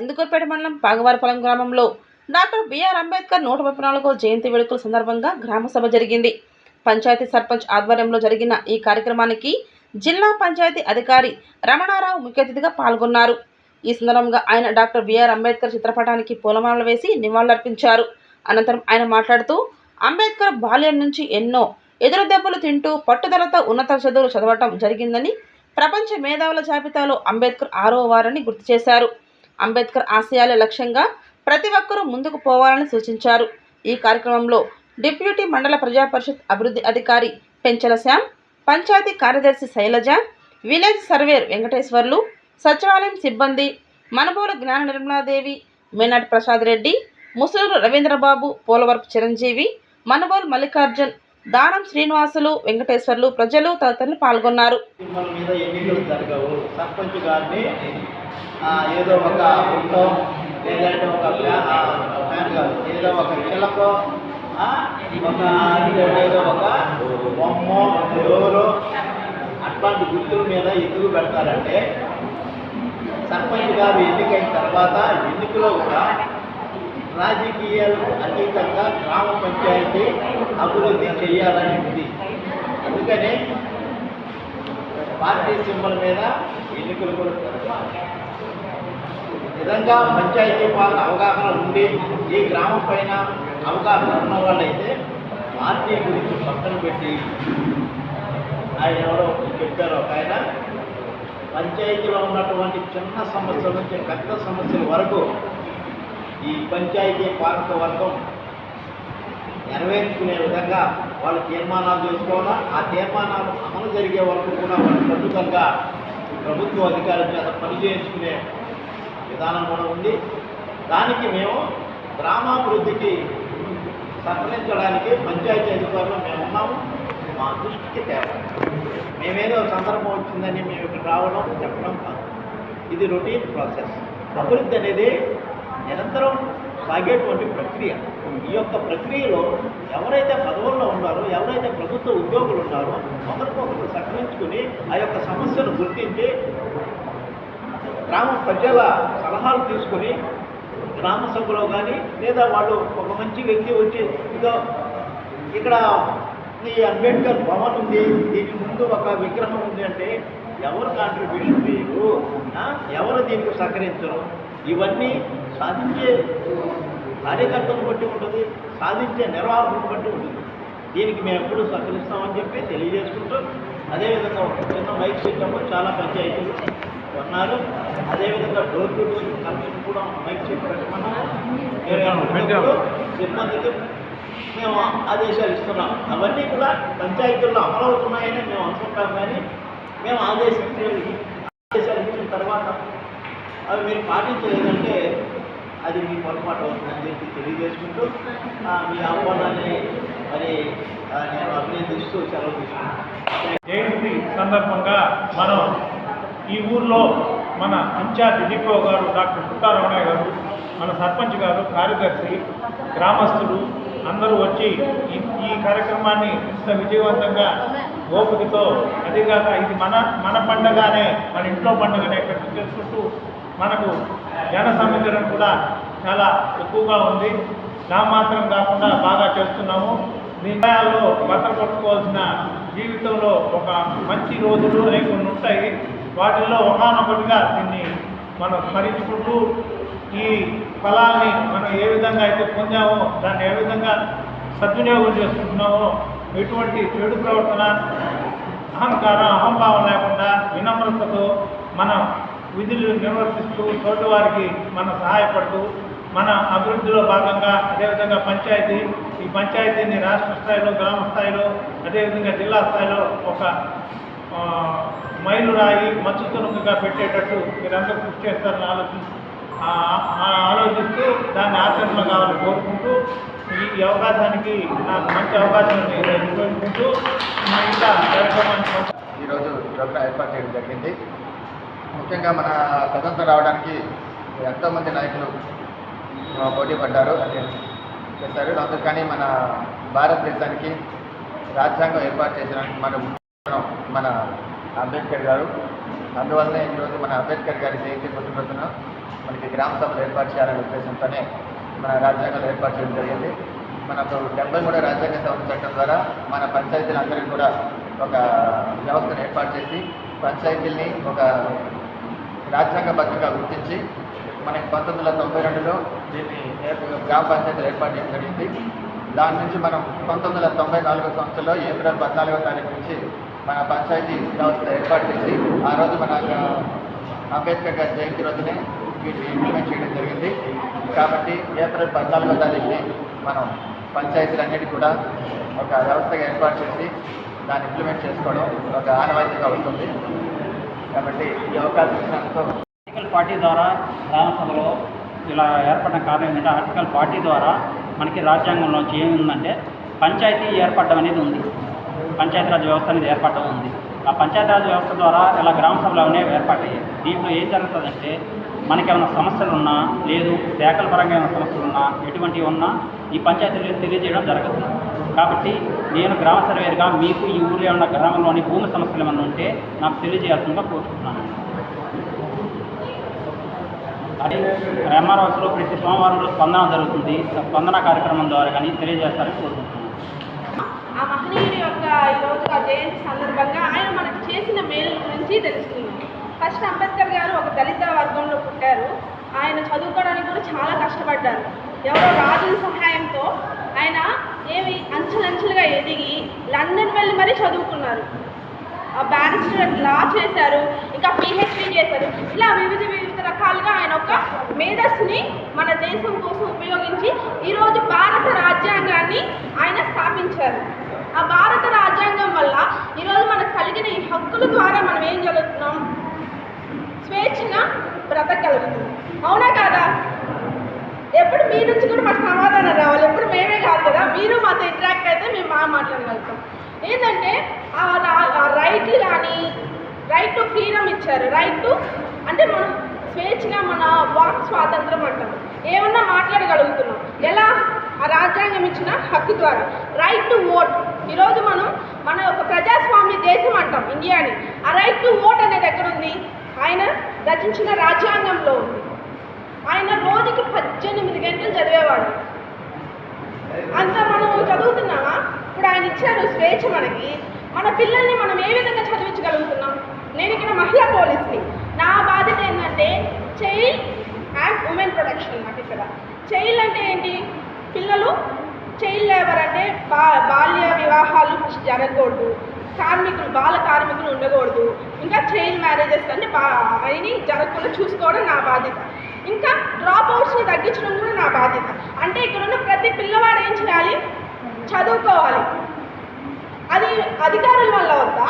ఇందుకూరుపేట మండలం పాగవారిపాలెం గ్రామంలో doctor BR Ambedkar నూట ముప్పై నాలుగో జయంతి వేడుకల సందర్భంగా గ్రామసభ జరిగింది. పంచాయతీ సర్పంచ్ ఆధ్వర్యంలో జరిగిన ఈ కార్యక్రమానికి జిల్లా పంచాయతీ అధికారి రమణారావు ముఖ్య అతిథిగా పాల్గొన్నారు. ఈ సందర్భంగా ఆయన డాక్టర్ బిఆర్ అంబేద్కర్ చిత్రపటానికి పూలమాలలు వేసి నివాళులర్పించారు. అనంతరం ఆయన మాట్లాడుతూ అంబేద్కర్ బాల్యం నుంచి ఎన్నో ఎదురు దెబ్బలు తింటూ పట్టుదలతో ఉన్నత చదువులు చదవటం జరిగిందని ప్రపంచ మేధావుల జాబితాలో అంబేద్కర్ ఆరో వారని గుర్తు చేశారు. అంబేద్కర్ ఆశయాల లక్ష్యంగా ప్రతి ఒక్కరూ ముందుకు పోవాలని సూచించారు. ఈ కార్యక్రమంలో డిప్యూటీ మండల ప్రజా పరిషత్ అభివృద్ధి అధికారి పెంచల శ్యామ్ పంచాయతీ కార్యదర్శి శైలజ విలేజ్ సర్వేర్ వెంకటేశ్వర్లు సచివాలయం సిబ్బంది మనబోల జ్ఞాన నిర్మలాదేవి మేనాటి ప్రసాద్ రెడ్డి ముసలూరు రవీంద్రబాబు పోలవరపు చిరంజీవి మనబోల్ మల్లికార్జున్ దానం శ్రీనివాసులు వెంకటేశ్వర్లు ప్రజలు తదితరులు పాల్గొన్నారు. మీద ఎన్నికలు జరగవు. సర్పంచ్ గారిని ఏదో ఒక గుట్టో లేదంటే ఒక ఫ్యా- ఫ్యాన్ కాదు ఏదో ఒక చిలకో ఒక ఏదో ఒక బొమ్మ ఎవరో అట్లాంటి గుర్తుల మీద ఎందుకు పెడతారంటే సర్పంచ్ గారు ఎన్నికైన తర్వాత ఎన్నికలో కూడా రాజకీయాలకు అతీతంగా గ్రామ పంచాయతీ అభివృద్ధి చేయాలని ఉంది. అందుకనే పార్టీ సింబల్ మీద ఎన్నికలు కూడా జరగాలి. నిజంగా పంచాయతీ పాలన అవగాహన ఉండి ఈ గ్రామం పైన అవగాహన ఉన్న వాళ్ళైతే పార్టీ గురించి పక్కన పెట్టి ఆయన ఎవరో చెప్పారు ఒక ఆయన పంచాయతీలో ఉన్నటువంటి చిన్న సమస్యల నుంచి పెద్ద సమస్యల వరకు ఈ పంచాయతీ పాలక వర్గం నెరవేర్చుకునే విధంగా వాళ్ళు తీర్మానాలు చేసుకోవాలా? ఆ తీర్మానాలు అమలు జరిగే వరకు కూడా వాళ్ళు ప్రభుత్వంగా ప్రభుత్వ అధికారుల చేత పనిచేసుకునే విధానం కూడా ఉంది. దానికి మేము గ్రామాభివృద్ధికి సహకరించడానికి పంచాయతీ అధికారులు మేము ఉన్నాము. మా దృష్టికి తేవాలి మేమేదో సందర్భం వచ్చిందని మేము ఇక్కడ రావడం చెప్పడం కాదు. ఇది రొటీన్ ప్రాసెస్. అభివృద్ధి అనేది నిరంతరం సాగేటువంటి ప్రక్రియ. ఈ యొక్క ప్రక్రియలో ఎవరైతే పదవుల్లో ఉన్నారో ఎవరైతే ప్రభుత్వ ఉద్యోగులు ఉన్నారో ఒకరికొకరు సహకరించుకుని ఆ యొక్క సమస్యను గుర్తించి గ్రామ ప్రజల సలహాలు తీసుకుని గ్రామ సభలో కానీ లేదా వాళ్ళు ఒక మంచి వ్యక్తి వచ్చి ఇదో ఇక్కడ ఈ అంబేద్కర్ భవన్ ఉంది దీని ముందు ఒక విగ్రహం ఉంది అంటే ఎవరు కాంట్రిబ్యూషన్ చేయరు. ఎవరు దీనికి సహకరించరు? ఇవన్నీ సాధించే కార్యకర్తను బట్టి ఉంటుంది సాధించే నిర్వాహకులను బట్టి ఉంటుంది. దీనికి మేము ఎప్పుడు సహకరిస్తామని చెప్పి తెలియజేసుకుంటూ అదేవిధంగా ఒక చిన్న మైక్ సిస్టమ్ చాలా పంచాయతీలు కొన్నారు. అదేవిధంగా డోర్ టు డోర్ కనెక్షన్ కూడా మైక్ మేము సిబ్బందికి మేము ఆదేశాలు ఇస్తున్నాం. అవన్నీ కూడా పంచాయతీల్లో అమలవుతున్నాయని మేము అనుకుంటాం కానీ మేము ఆదేశించే ఆదేశాలు ఇచ్చిన తర్వాత అవి మీరు పాటించలేదంటే అది మీ పొరపాటు అవుతుందని చెప్పి తెలియజేసుకుంటూ మీ ఆహ్వానాన్ని మరి నేను అభినందిస్తూ సెలవు తీసుకుంటాను జయంతి సందర్భంగా మనం ఈ ఊర్లో మన ఇన్ఛార్జ్ డిపో గారు డాక్టర్ సుత్తారమణయ్య గారు మన సర్పంచ్ గారు కార్యదర్శి గ్రామస్తులు అందరూ వచ్చి ఈ కార్యక్రమాన్ని ఇంత విజయవంతంగా ఓపికతో అదేగాక ఇది మన మన పండగనే మన ఇంట్లో పండుగనే ఇక్కడ చేసుకుంటూ మనకు జన సముద్రం కూడా చాలా ఎక్కువగా ఉంది. నా మాత్రం కాకుండా బాగా చేస్తున్నాము. నిర్ణయాల్లో భద్రపరుచుకోవాల్సిన జీవితంలో ఒక మంచి రోజులు లేకుండా ఉంటాయి. వాటిల్లో ఒకనొకటిగా దీన్ని మనం స్మరించుకుంటూ ఈ ఫలాన్ని మనం ఏ విధంగా అయితే పొందామో దాన్ని ఏ విధంగా సద్వినియోగం చేసుకుంటున్నామో ఎటువంటి చెడు ప్రవర్తన అహంకారం అహంభావం లేకుండా వినమ్రతతో మనం విధులు నిర్వర్తిస్తూ తోటి వారికి మనం సహాయపడుతూ మన అభివృద్ధిలో భాగంగా అదేవిధంగా పంచాయతీ ఈ పంచాయతీని రాష్ట్ర స్థాయిలో గ్రామ స్థాయిలో అదేవిధంగా జిల్లా స్థాయిలో ఒక మైలురాయి మచ్చు తునుకగా పెట్టేటట్టు మీరందరూ కృషి చేస్తారని ఆలోచి ఆ, ఆలోచిస్తూ దాన్ని ఆచరణలో కావాలని కోరుకుంటూ ఈ అవకాశానికి నాకు మంచి అవకాశం కోరుకుంటూ. మా ఇంకా కార్యక్రమాన్ని ఈరోజు ప్రోగ్రాం ఏర్పాటు చేయడం జరిగింది. ముఖ్యంగా మన స్వతంత్రం రావడానికి ఎంతోమంది నాయకులు పోటీ పడ్డారు. అని చేశారు. అందుకు కానీ మన భారతదేశానికి రాజ్యాంగం ఏర్పాటు చేసడానికి మన మన అంబేద్కర్ గారు. అందువల్లనే ఈరోజు మన అంబేద్కర్ గారి జయంతి పుట్టినరోజున మనకి గ్రామ సభలు ఏర్పాటు చేయాలనే ఉద్దేశంతోనే మన రాజ్యాంగం ఏర్పాటు చేయడం జరిగింది. మనకు డెబ్బై మూడో రాజ్యాంగ సవరణ చట్టం ద్వారా మన పంచాయతీలందరికీ కూడా ఒక వ్యవస్థను ఏర్పాటు చేసి పంచాయతీల్ని ఒక రాజ్యాంగబద్ధంగా గుర్తించి మనకి పంతొమ్మిది వందల తొంభై రెండులో దీన్ని గ్రామ పంచాయతీలు ఏర్పాటు చేయడం జరిగింది. దాని నుంచి మనం పంతొమ్మిది వందల తొంభై నాలుగో సంవత్సరంలో ఏప్రిల్ పద్నాలుగో తారీఖు నుంచి మన పంచాయతీ వ్యవస్థ ఏర్పాటు చేసి ఆ రోజు మన అంబేద్కర్ గారి జయంతి రోజునే వీటిని ఇంప్లిమెంట్ చేయడం జరిగింది. కాబట్టి ఏప్రిల్ పద్నాలుగో తారీఖుని మనం పంచాయతీలన్నిటి కూడా ఒక వ్యవస్థగా ఏర్పాటు చేసి దాన్ని ఇంప్లిమెంట్ చేసుకోవడం ఒక ఆనవాయితీగా వస్తుంది. కాబట్టి ఈ అవకాశం ఇచ్చినందుకు ఆర్టికల్ పార్టీ ద్వారా గ్రామసభలో ఇలా ఏర్పడిన కారణం ఏంటంటే ఆర్టికల్ పార్టీ ద్వారా మనకి రాజ్యాంగంలో ఏముందంటే పంచాయతీ ఏర్పడడం అనేది ఉంది. పంచాయతీరాజ్ వ్యవస్థ అనేది ఏర్పడడం ఉంది. ఆ పంచాయతీరాజ్ వ్యవస్థ ద్వారా ఇలా గ్రామ సభలు అనేవి ఏర్పడ్డాయి. దీంట్లో ఏం జరుగుతుందంటే మనకి ఏమైనా సమస్యలు ఉన్నా లేదు శాఖల పరంగా ఏమైనా సమస్యలు ఉన్నా ఎటువంటివి ఉన్నా ఈ పంచాయతీలు తెలియజేయడం జరుగుతుంది. కాబట్టి నేను గ్రామ సర్వేరుగా మీకు ఈ ఊరిలో ఉన్న గ్రామంలోని భూమి సమస్యలు ఏమైనా ఉంటే నాకు తెలియజేయాల్సిందిగా కోరుకుంటున్నాను. అది ఎంఆర్ఓస్లో ప్రతి సోమవారం స్పందన జరుగుతుంది. స్పందన కార్యక్రమం ద్వారా కానీ తెలియజేస్తారని కోరుకుంటున్నాను. ఆ మహనీయుడి యొక్క ఈరోజు ఆ జయంతి సందర్భంగా ఆయన మనకు చేసిన మేలు గురించి తెలుసుకున్నాం ఫస్ట్ అంబేద్కర్ గారు ఒక దళిత వర్గంలో పుట్టారు. ఆయన చదువుకోవడానికి కూడా చాలా కష్టపడ్డారు. ఎవరో రాజుల సహాయంతో ఆయన ఏమి అంచెలంచెలుగా ఎదిగి లండన్ వెళ్ళి మరీ చదువుకున్నారు. ఆ బ్యారిస్టర్ లా చేశారు ఇంకా పిహెచ్డి చేశారు. ఇలా వివిధ వివిధ రకాలుగా ఆయన ఒక మేధస్సుని మన దేశం కోసం ఉపయోగించి ఈరోజు భారత రాజ్యాంగాన్ని ఆయన స్థాపించారు. ఆ భారత రాజ్యాంగం వల్ల ఈరోజు మనకు కలిగిన ఈ హక్కుల ద్వారా మనం ఏం జరుగుతున్నాం స్వేచ్ఛగా బ్రతకగలుగుతున్నాం. అవునా కాదా? ఎప్పుడు మీ నుంచి కూడా మాకు సమాధానం రావాలి. ఎప్పుడు మేమే కాదు కదా. మీరు మాతో ఇంటరాక్ట్ అయితే మేము మా మాట్లాడగలుగుతాం ఏంటంటే ఆ రైట్లు కానీ రైట్ టు ఫ్రీడమ్ ఇచ్చారు. రైట్ టు అంటే మనం స్వేచ్ఛగా మన వాక్ స్వాతంత్రం అంటాం ఏమన్నా మాట్లాడగలుగుతున్నాం. ఎలా? ఆ రాజ్యాంగం ఇచ్చిన హక్కు ద్వారా. రైట్ టు ఓట్ ఈరోజు మనం మన ఒక ప్రజాస్వామ్య దేశం అంటాం ఇండియాని. ఆ రైట్ టు ఓట్ అనేది ఎక్కడుంది ఆయన రచించిన రాజ్యాంగంలో ఉంది. ఆయన రోజుకి పద్దెనిమిది గంటలు చదివేవాడు. అంత మనం చదువుతున్నామా? ఇప్పుడు ఆయన ఇచ్చారు స్వేచ్ఛ మనకి. మన పిల్లల్ని మనం ఏ విధంగా చదివించగలుగుతున్నాం? నేను ఇక్కడ మహిళా పోలీస్ని. నా బాధ్యత ఏంటంటే చైల్డ్ అండ్ ఉమెన్ ప్రొటెక్షన్ అనమాట ఇక్కడ. చైల్డ్ అంటే ఏంటి? పిల్లలు చైల్డ్ లేబర్ అంటే బా బాల్య వివాహాలు ఫస్ట్ జరగకూడదు. కార్మికులు బాల కార్మికులు ఉండకూడదు. ఇంకా చైల్డ్ మ్యారేజెస్ అంటే బా అని జరగకుండా చూసుకోవడం నా బాధ్యత. ఇంకా డ్రాప్ అవుట్స్ని తగ్గించడం కూడా నా బాధ్యత. అంటే ఇక్కడున్న ప్రతి పిల్లవాడు ఏం చేయాలి? చదువుకోవాలి. అది అధికారుల వల్ల వద్దా?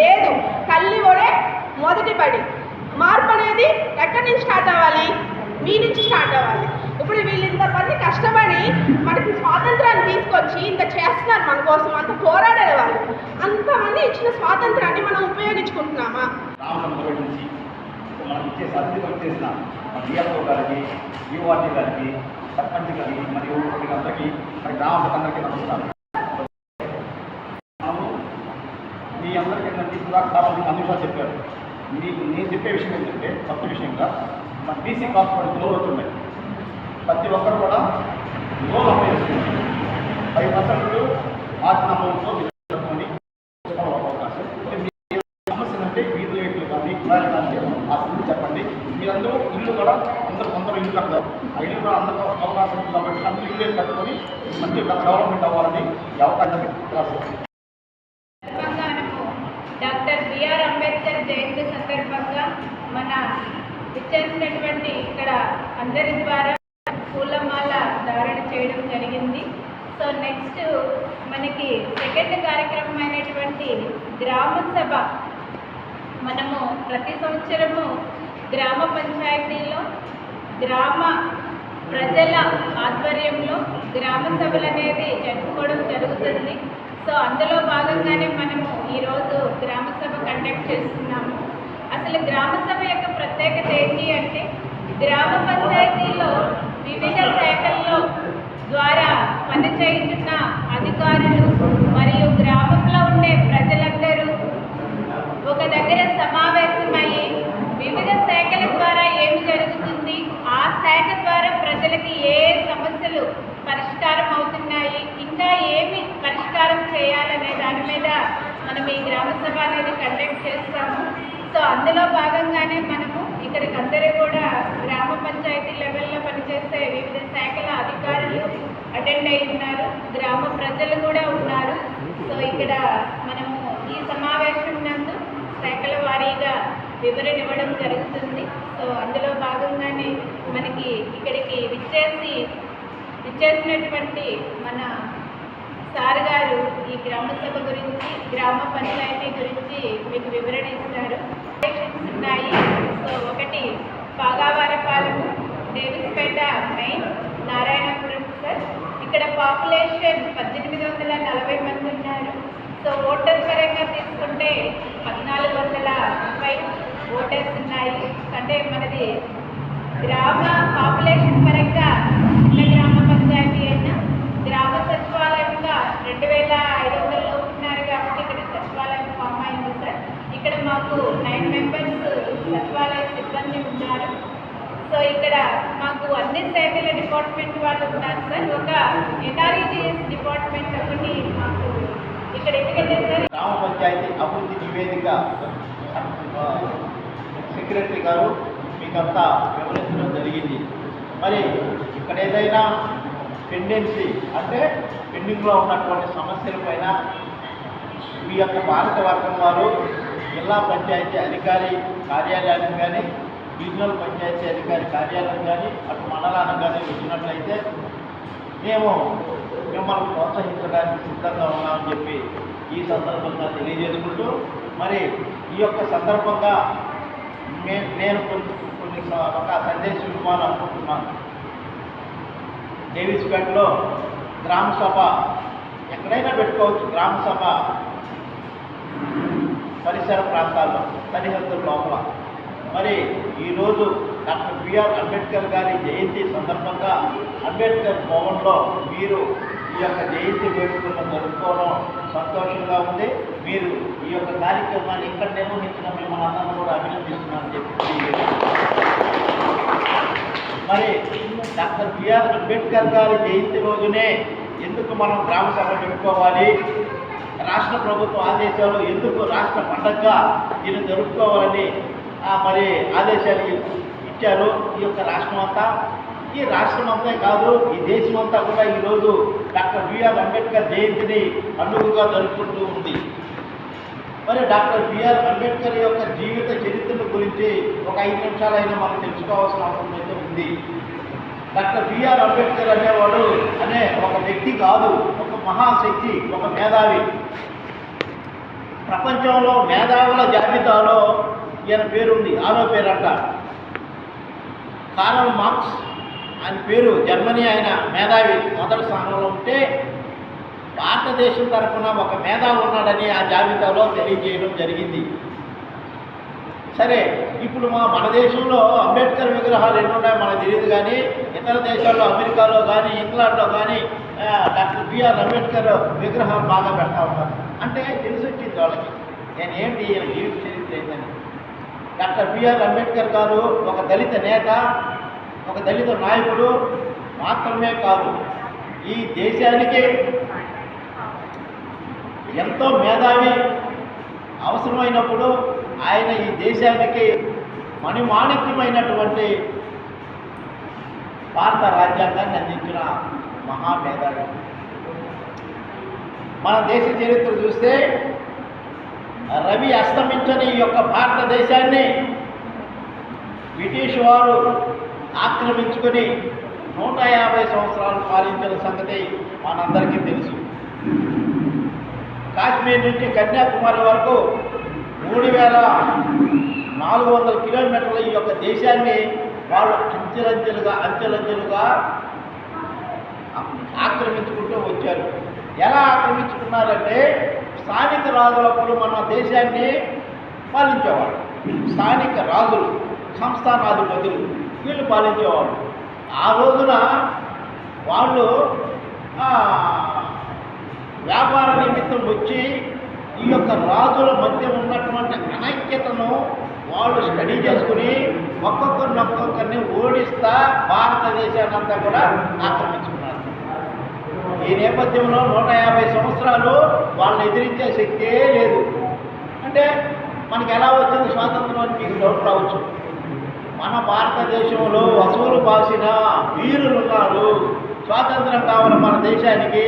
లేదు. తల్లి ఒడే మొదటి పడి. మార్పు అనేది ఎక్కడి నుంచి స్టార్ట్ అవ్వాలి? మీ నుంచి స్టార్ట్ అవ్వాలి. ఇప్పుడు వీళ్ళు ఇంతమంది కష్టపడి మనకి స్వాతంత్రాన్ని తీసుకొచ్చి ఇంత చేస్తున్నారు మన కోసం అంత పోరాడే వాళ్ళు. అంతమంది ఇచ్చిన స్వాతంత్రాన్ని మనం ఉపయోగించుకుంటున్నామా? రామసముద్రం నుంచి డిఎఫ్ఓ గారికి యూఆర్టీ గారికి సర్పంచ్ గారికి మరియు వీళ్ళందరికీ మరి గ్రామ ప్రజలందరికీ నమస్కారం మీ అందరికీ ఏంటంటే ఇప్పుడు దాకా చాలా మంది అన్ని విషయాలు చెప్పారు మీకు నేను చెప్పే విషయం ఏంటంటే కొత్త విషయంగా మన బీసీ కార్పొరేట్ లోన్ అవుతున్నాయి ప్రతి ఒక్కరు కూడా లోన్ అప్లై చేసుకుంటారు ఫైవ్ పర్సెంట్ మార్చిన అమౌంట్తో పెట్టుకొని అవకాశం అంటే మీ సమస్యలు అంటే వీధి రేట్లు కానీ కులాలు కానీ ఆ సమస్య చెప్పండి మీరందరూ ఇల్లు కూడా అందరూ కొందరు ఇల్లు కడతారు ఆ ఇల్లు కూడా అందరూ అవకాశం ఉంది కాబట్టి అందరూ ఇల్లు కట్టుకొని మంచి డెవలప్మెంట్ అవ్వాలని అవకాశం డాక్టర్ బిఆర్ అంబేద్కర్ జయంతి సందర్భంగా మన ఇచ్చేసినటువంటి ఇక్కడ అందరి ద్వారా పూలమాల ధారణ చేయడం జరిగింది. సో నెక్స్ట్ మనకి సెకండ్ కార్యక్రమం అయినటువంటి గ్రామ సభ. మనము ప్రతి సంవత్సరము గ్రామ పంచాయతీలో గ్రామ ప్రజల ఆధ్వర్యంలో గ్రామ సభలు అనేది జరుపుకోవడం జరుగుతుంది. సో అందులో భాగంగానే మనము ఈరోజు గ్రామ సభ కండక్ట్ చేస్తున్నాము. అసలు గ్రామ సభ యొక్క ప్రత్యేకత ఏంటి అంటే గ్రామ పంచాయతీలో వివిధ శాఖల్లో ద్వారా పనిచేయుతున్న అధికారులు మరియు గ్రామంలో ఉండే ప్రజలందరూ ఒక దగ్గర సమావేశం వివిధ శాఖల ద్వారా ఏమి జరుగుతుంది చేస్తాము సో అందులో భాగంగానే మనము ఇక్కడికి అందరూ కూడా గ్రామ పంచాయతీ లెవెల్లో పనిచేసే వివిధ శాఖల అధికారులు అటెండ్ అయి ఉన్నారు. గ్రామ ప్రజలు కూడా ఉన్నారు. సో ఇక్కడ మనము ఈ సమావేశం నందు శాఖల వారీగా వివరణ ఇవ్వడం జరుగుతుంది. సో అందులో భాగంగానే మనకి ఇక్కడికి విచ్చేసి విచ్చేసినటువంటి మన సార్ గారు ఈ గ్రామ సభ గురించి గ్రామ పంచాయతీ గురించి మీకు వివరణ ఇస్తారు. ఉన్నాయి. సో ఒకటి పాగావారపాలెం దేవిస్పేట మెయిన్ నారాయణపురం సార్. ఇక్కడ పాపులేషన్ పద్దెనిమిది వందల నలభై మంది ఉన్నారు. సో ఓటర్స్ పరంగా తీసుకుంటే పద్నాలుగు వందల ముప్పై ఓటర్స్ ఉన్నాయి. అంటే మనది గ్రామ పాపులేషన్ పరంగా చిన్న గ్రామ పంచాయతీ అయినా గ్రామ సచివాలయంగా రెండు వేల ఐదు వందలు ఉన్నారు కాబట్టి ఇక్కడ సచివాలయం ఫామ్ అయింది సార్ ఇక్కడ మాకు నైన్ మెంబర్స్ సచివాలయ సిబ్బంది ఉన్నారు. సో ఇక్కడ మాకు అన్ని శాఖల డిపార్ట్మెంట్ వాళ్ళు ఉన్నారు సార్. ఒక ఎన్ఆర్ఈజిఎస్ డిపార్ట్మెంట్ ఒకటి మాకు ఇక్కడ ఎందుకంటే సార్ గ్రామ పంచాయతీ అభివృద్ధి నివేదిక సెక్రటరీ గారు మీకంతా వివరించడం జరిగింది. మరి ఇక్కడ ఏదైనా పెండెన్సీ అంటే పెండింగ్లో ఉన్నటువంటి సమస్యలపైన మీ యొక్క భారత వర్గం వారు జిల్లా పంచాయతీ అధికారి కార్యాలయానికి కానీ రీజనల్ పంచాయతీ అధికారి కార్యాలయం కానీ అటు మండలానికి కానీ వచ్చినట్లయితే మేము మిమ్మల్ని ప్రోత్సహించడానికి సిద్ధంగా ఉన్నామని చెప్పి ఈ సందర్భంగా తెలియజేసుకుంటూ మరి ఈ యొక్క సందర్భంగా నేను కొన్ని కొన్ని ఒక సందేశం ఇవ్వాలనుకుంటున్నాను డేవిస్పేటలో గ్రామ సభ ఎక్కడైనా పెట్టుకోవచ్చు. గ్రామ సభ పరిసర ప్రాంతాల్లో సరిహద్దుల లోపల. మరి ఈరోజు డాక్టర్ బిఆర్ అంబేద్కర్ గారి జయంతి సందర్భంగా అంబేద్కర్ భవన్లో మీరు ఈ యొక్క జయంతి వేడుకలను జరుపుకోవడం సంతోషంగా ఉంది. మీరు ఈ యొక్క కార్యక్రమాన్ని ఇక్కడ నిర్వహించిన మిమ్మల్ని అందరం కూడా అభినందిస్తున్నామని చెప్పి మరి డాక్టర్ బిఆర్ అంబేద్కర్ గారి జయంతి రోజునే ఎందుకు మనం గ్రామ సభ పెట్టుకోవాలి? రాష్ట్ర ప్రభుత్వ ఆదేశాలు ఎందుకు రాష్ట్ర పండగగా దీన్ని జరుపుకోవాలని మరి ఆదేశాలు ఇచ్చారు ఈ యొక్క రాష్ట్రం అంతా. ఈ రాష్ట్రం అంతే కాదు ఈ దేశం అంతా కూడా ఈరోజు డాక్టర్ బిఆర్ అంబేద్కర్ జయంతిని పండుగగా జరుపుకుంటూ ఉంది. మరి డాక్టర్ బిఆర్ అంబేద్కర్ యొక్క జీవిత చరిత్రను గురించి ఒక ఐదు నిమిషాలైనా మనం తెలుసుకోవాల్సిన అవసరం అయితే ఉంది. డాక్టర్ బిఆర్ అంబేద్కర్ అనేవాడు అనే ఒక వ్యక్తి కాదు మహాశక్తి ఒక మేధావి. ప్రపంచంలో మేధావుల జాబితాలో ఈయన పేరుంది. ఆరో పేరంట. Karl marks. ఆయన పేరు జర్మనీ ఆయన మేధావి. మొదటి స్థానంలో ఉంటే భారతదేశం తరఫున ఒక మేధావి ఉన్నాడని ఆ జాబితాలో తెలియజేయడం జరిగింది. సరే ఇప్పుడు మా మన దేశంలో అంబేద్కర్ విగ్రహాలు ఎన్ని ఉన్నాయో మనకు తెలియదు కానీ ఇతర దేశాల్లో అమెరికాలో కానీ ఇంగ్లాండ్లో కానీ డాక్టర్ బిఆర్ అంబేద్కర్ విగ్రహాలు బాగా పెడతా ఉంటారు అంటే తెలిసి వచ్చింది వాళ్ళకి. నేను ఏంటి ఈయన జీవిత చరిత్ర ఏంటని డాక్టర్ బిఆర్ అంబేద్కర్ గారు ఒక దళిత నేత ఒక దళిత నాయకుడు మాత్రమే కాదు ఈ దేశానికి ఎంతో మేధావి అవసరమైనప్పుడు ఆయన ఈ దేశానికి మణిమాణిక్యమైనటువంటి భారత రాజ్యాంగాన్ని అందించిన మహామేధావి. మన దేశ చరిత్ర చూస్తే రవి అస్తమించని ఈ యొక్క భారతదేశాన్ని బ్రిటిష్ వారు ఆక్రమించుకొని నూట యాభై సంవత్సరాలు పాలించిన సంగతి మనందరికీ తెలుసు. కాశ్మీర్ నుంచి కన్యాకుమారి వరకు మూడు వేల నాలుగు వందల కిలోమీటర్ల ఈ యొక్క దేశాన్ని వాళ్ళు అంచెలంచెలుగా అంచెలంచెలుగా ఆక్రమించుకుంటూ వచ్చారు. ఎలా ఆక్రమించుకున్నారంటే స్థానిక రాజులప్పుడు మన దేశాన్ని పాలించేవాళ్ళు. స్థానిక రాజులు సంస్థానాధిపతులు వీళ్ళు పాలించేవాళ్ళు. ఆ రోజున వాళ్ళు వ్యాపార నిమిత్తం వచ్చి ఈ యొక్క రాజుల మధ్య ఉన్నటువంటి అనైక్యతను వాళ్ళు స్టడీ చేసుకుని ఒక్కొక్కరిని ఒక్కొక్కరిని ఓడిస్తా భారతదేశాన్ని అంతా కూడా ఆక్రమించుకున్నారు. ఈ నేపథ్యంలో నూట యాభై సంవత్సరాలు వాళ్ళని ఎదిరించే శక్తే లేదు. అంటే మనకి ఎలా వచ్చింది స్వాతంత్రం అని మీకు డౌట్ రావచ్చు. మన భారతదేశంలో వసూలు బాసిన వీరులు ఉన్నారు స్వాతంత్రం కావాలి మన దేశానికి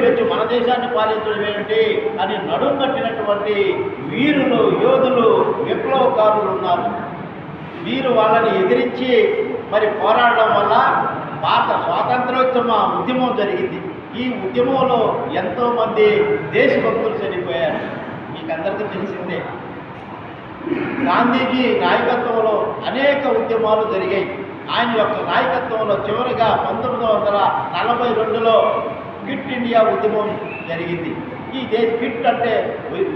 వచ్చి మన దేశాన్ని పాలించడం ఏమిటి అని నడుం కట్టినటువంటి వీరులు యోధులు విప్లవకారులు ఉన్నారు. వీరు వాళ్ళని ఎదిరించి మరి పోరాడడం వల్ల భారత స్వాతంత్రోద్యమ ఉద్యమం జరిగింది. ఈ ఉద్యమంలో ఎంతోమంది దేశభక్తులు చనిపోయారు. మీకు అందరికీ తెలిసిందే. గాంధీజీ నాయకత్వంలో అనేక ఉద్యమాలు జరిగాయి. ఆయన యొక్క నాయకత్వంలో చివరిగా పంతొమ్మిది వందల నలభై రెండులో క్విట్ ఇండియా ఉద్యమం జరిగింది. ఈ దేశ క్విట్ అంటే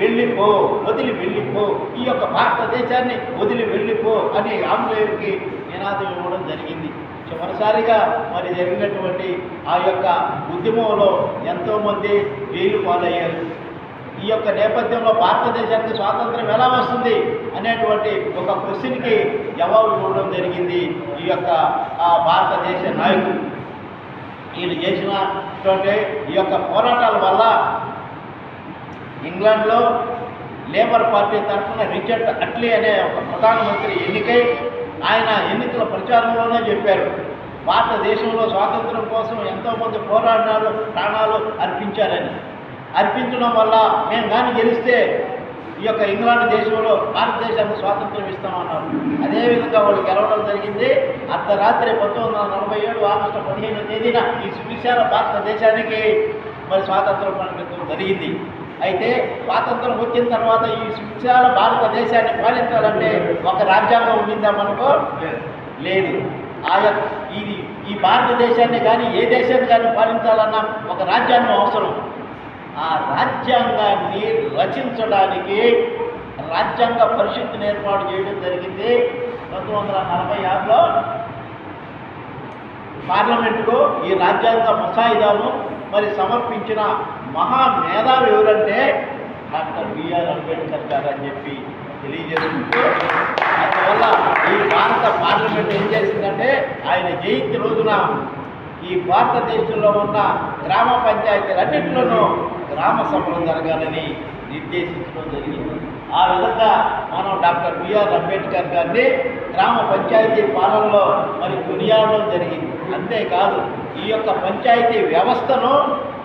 వెళ్ళిపో వదిలి వెళ్ళిపో. ఈ యొక్క భారతదేశాన్ని వదిలి వెళ్ళిపో అని ఆంగ్లేయుడికి నినాదం ఇవ్వడం జరిగింది. చివరిసారిగా మరి జరిగినటువంటి ఆ యొక్క ఉద్యమంలో ఎంతోమంది జైలు పాలయ్యారు. ఈ యొక్క నేపథ్యంలో భారతదేశానికి స్వాతంత్రం ఎలా వస్తుంది అనేటువంటి ఒక క్వశ్చన్కి జవాబు ఇవ్వడం జరిగింది ఈ యొక్క ఆ భారతదేశ నాయకుడు వీళ్ళు చేసినటువంటి ఈ యొక్క పోరాటాల వల్ల ఇంగ్లాండ్లో లేబర్ పార్టీ తరఫున రిచర్డ్ అట్లీ అనే ఒక ప్రధానమంత్రి ఎన్నికై ఆయన ఎన్నికల ప్రచారంలోనే చెప్పారు. భారతదేశంలో స్వాతంత్రం కోసం ఎంతోమంది పోరాడినారు ప్రాణాలు అర్పించారని. అర్పించడం వల్ల మేము కానీ గెలిస్తే ఈ యొక్క ఇంగ్లాండ్ దేశంలో భారతదేశానికి స్వాతంత్రం ఇస్తామన్నారు. అదేవిధంగా వాళ్ళు గెలవడం జరిగింది. అర్ధరాత్రి పంతొమ్మిది వందల నలభై ఏడు ఆగస్టు పదిహేను తేదీన ఈ సువిశాల భారతదేశానికి మరి స్వాతంత్రం ప్రకటించడం జరిగింది. అయితే స్వాతంత్రం వచ్చిన తర్వాత ఈ సువిశాల భారతదేశాన్ని పాలించాలంటే ఒక రాజ్యాంగం ఉండిందా మనకు? లేదు. ఆ ఇది ఈ భారతదేశాన్ని కానీ ఏ దేశాన్ని కానీ పాలించాలన్నా ఒక రాజ్యాంగం అవసరం. ఆ రాజ్యాంగాన్ని రచించడానికి రాజ్యాంగ పరిషత్తుని ఏర్పాటు చేయడం జరిగింది. పంతొమ్మిది వందల నలభై ఆరులో పార్లమెంటుకు ఈ రాజ్యాంగ ముసాయిదాను మరి సమర్పించిన మహా మేధావి ఎవరంటే డాక్టర్ బిఆర్ అంబేద్కర్ గారు అని చెప్పి తెలియజేసుకుంటూ అందువల్ల ఈ భారత పార్లమెంట్ ఏం చేసిందంటే ఆయన జయంతి రోజున ఈ భారతదేశంలో ఉన్న గ్రామ పంచాయతీలన్నింటిలోనూ గ్రామ సభలు జరగాలని నిర్దేశించడం జరిగింది. ఆ విధంగా మనం డాక్టర్ బిఆర్ అంబేద్కర్ గారిని గ్రామ పంచాయతీ పాలనలో మరి కొనియాడడం జరిగింది. అంతేకాదు ఈ యొక్క పంచాయతీ వ్యవస్థను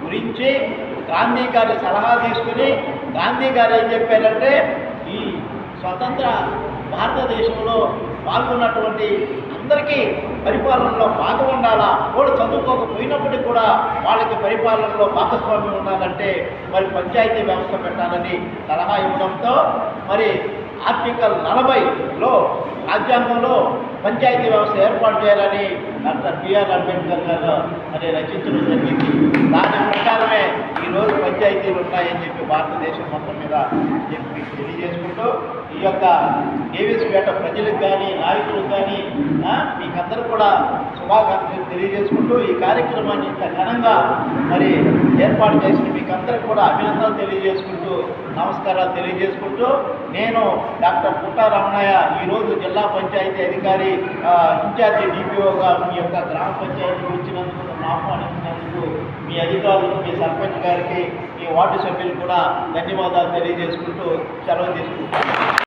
గురించి గాంధీ గారి సలహా తీసుకుని గాంధీ గారు ఏం చెప్పారంటే ఈ స్వతంత్ర భారతదేశంలో పాల్గొన్నటువంటి అందరికీ పరిపాలనలో భాగం ఉండాలా? వాళ్ళు చదువుకోకపోయినప్పటికీ కూడా వాళ్ళకి పరిపాలనలో భాగస్వామ్యం ఉండాలంటే మరి పంచాయతీ వ్యవస్థ పెట్టాలని సలహా ఇవ్వడంతో మరి ఆర్టికల్ నలభైలో రాజ్యాంగంలో పంచాయతీ వ్యవస్థ ఏర్పాటు చేయాలని డాక్టర్ బిఆర్ అంబేద్కర్ గారు మరి రచించడం జరిగింది. దాని ప్రకారం ఉన్నాయని చెప్పి భారతదేశం మొత్తం మీద చెప్పి మీకు తెలియజేసుకుంటూ ఈ యొక్క దేవేశ్వేట ప్రజలకు కానీ నాయకులకు కానీ మీకు మీకందరూ కూడా శుభాకాంక్షలు తెలియజేసుకుంటూ ఈ కార్యక్రమాన్ని ఇంత ఘనంగా మరి ఏర్పాటు చేసిన మీకందరికి కూడా అభినందనలు తెలియజేసుకుంటూ నమస్కారాలు తెలియజేసుకుంటూ నేను డాక్టర్ పుట్టా రమణయ్య ఈరోజు జిల్లా పంచాయతీ అధికారి ఇన్ఛార్జి డిపిఓగా మీ యొక్క గ్రామ పంచాయతీకి వచ్చినందుకు ఆహ్వానించినందుకు మీ అధికారులు మీ సర్పంచ్ గారికి వార్డు సభ్యులు కూడా ధన్యవాదాలు తెలియజేసుకుంటూ సెలవు తీసుకుంటున్నాను.